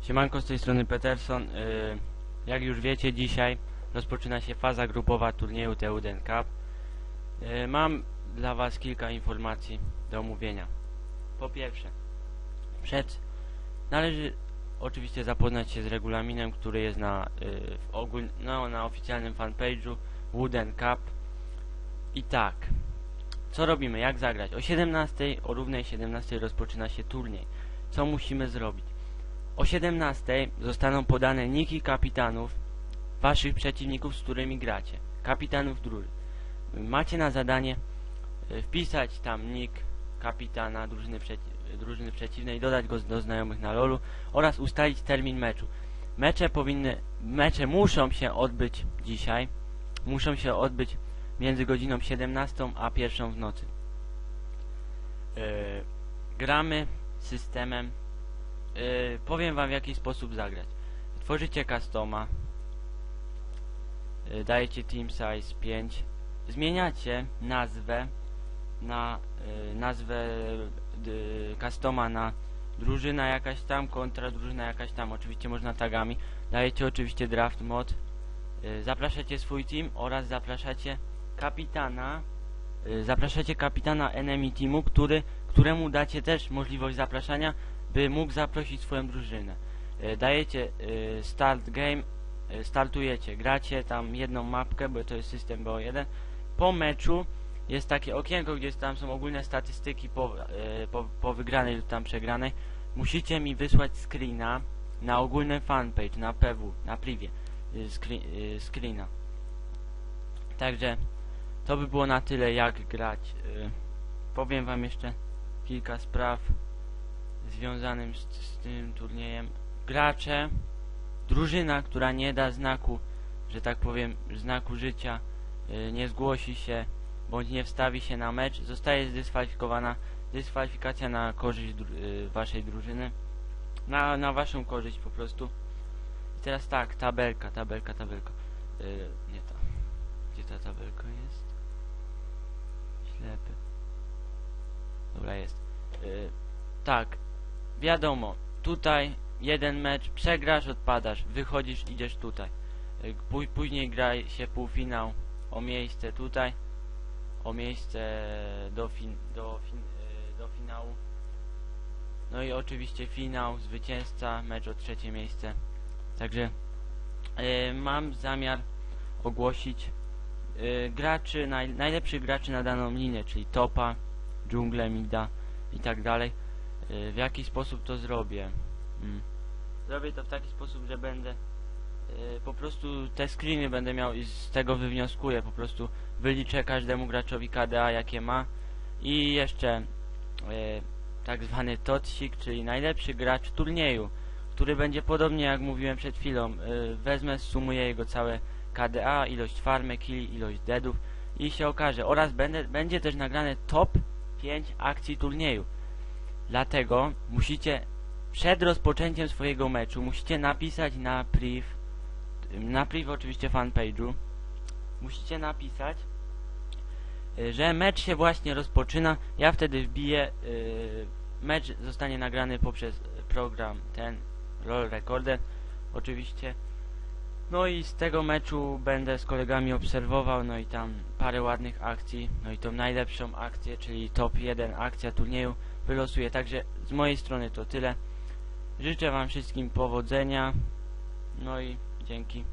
Siemanko z tej strony Peterson. Yy, jak już wiecie, dzisiaj rozpoczyna się faza grupowa turnieju TU1 Cup. Yy, mam dla Was kilka informacji do omówienia. Po pierwsze, przed należy oczywiście zapoznać się z regulaminem, który jest na, yy, w ogól, no, na oficjalnym fanpage'u Wooden Cup. I tak, co robimy, jak zagrać? O 17, o równej 17 rozpoczyna się turniej. Co musimy zrobić? O 17 zostaną podane niki kapitanów waszych przeciwników, z którymi gracie. Kapitanów drużyn. Macie na zadanie e, wpisać tam nick kapitana drużyny, przeci drużyny przeciwnej, dodać go do znajomych na lolu oraz ustalić termin meczu. Mecze powinny, mecze muszą się odbyć dzisiaj. Muszą się odbyć między godziną 17 a 1 w nocy. Yy, gramy systemem Yy, powiem wam w jaki sposób zagrać. Tworzycie customa, yy, dajecie team size 5, zmieniacie nazwę na yy, nazwę yy, customa na drużyna jakaś tam kontra drużyna jakaś tam, oczywiście można tagami. Dajecie oczywiście draft mod, yy, zapraszacie swój team oraz zapraszacie kapitana yy, zapraszacie kapitana enemy teamu, który, któremu dacie też możliwość zapraszania by mógł zaprosić swoją drużynę. E, Dajecie e, start game, e, startujecie, gracie tam jedną mapkę, bo to jest system BO1. Po meczu jest takie okienko, gdzie tam są ogólne statystyki po, po, po wygranej lub tam przegranej. Musicie mi wysłać screena na ogólny fanpage, na PW, na privie, screen, screena. Także to by było na tyle jak grać. Powiem wam jeszcze kilka spraw związanym z, z tym turniejem. Gracze, drużyna, która nie da znaku, że tak powiem, znaku życia, y, nie zgłosi się, bądź nie wstawi się na mecz, zostaje zdyskwalifikowana. Dyskwalifikacja na korzyść dru y, waszej drużyny. Na, na waszą korzyść po prostu. I teraz tak, tabelka, tabelka, tabelka. Y, nie ta. Gdzie ta tabelka jest? Ślepy. Dobra, jest. Y, tak, wiadomo, tutaj jeden mecz, przegrasz, odpadasz, wychodzisz, idziesz tutaj. Y, Pó później gra się półfinał o miejsce tutaj, o miejsce do, fin do, fin y, do finału. No i oczywiście finał, zwycięzca, mecz o trzecie miejsce. Także y, mam zamiar ogłosić graczy, naj najlepszych graczy na daną linię, czyli topa, dżunglę, mida i tak dalej. Y, W jaki sposób to zrobię? Mm. Zrobię to w taki sposób, że będę y, po prostu te screeny będę miał i z tego wywnioskuję, po prostu wyliczę każdemu graczowi KDA jakie ma i jeszcze y, tak zwany totsik, czyli najlepszy gracz turnieju, który będzie podobnie jak mówiłem przed chwilą, wezmę, sumuję jego całe KDA, ilość farmy, killi, ilość deadów i się okaże oraz będę, będzie też nagrane top 5 akcji turnieju. Dlatego musicie przed rozpoczęciem swojego meczu musicie napisać na priv na priv oczywiście fanpage'u musicie napisać y, że mecz się właśnie rozpoczyna. Ja wtedy wbiję y, mecz zostanie nagrany poprzez program ten roll recorder oczywiście. No i z tego meczu będę z kolegami obserwował no i tam parę ładnych akcji no i tą najlepszą akcję czyli top 1 akcja turnieju wylosuję także z mojej strony to tyle Życzę Wam wszystkim powodzenia. No i dzięki.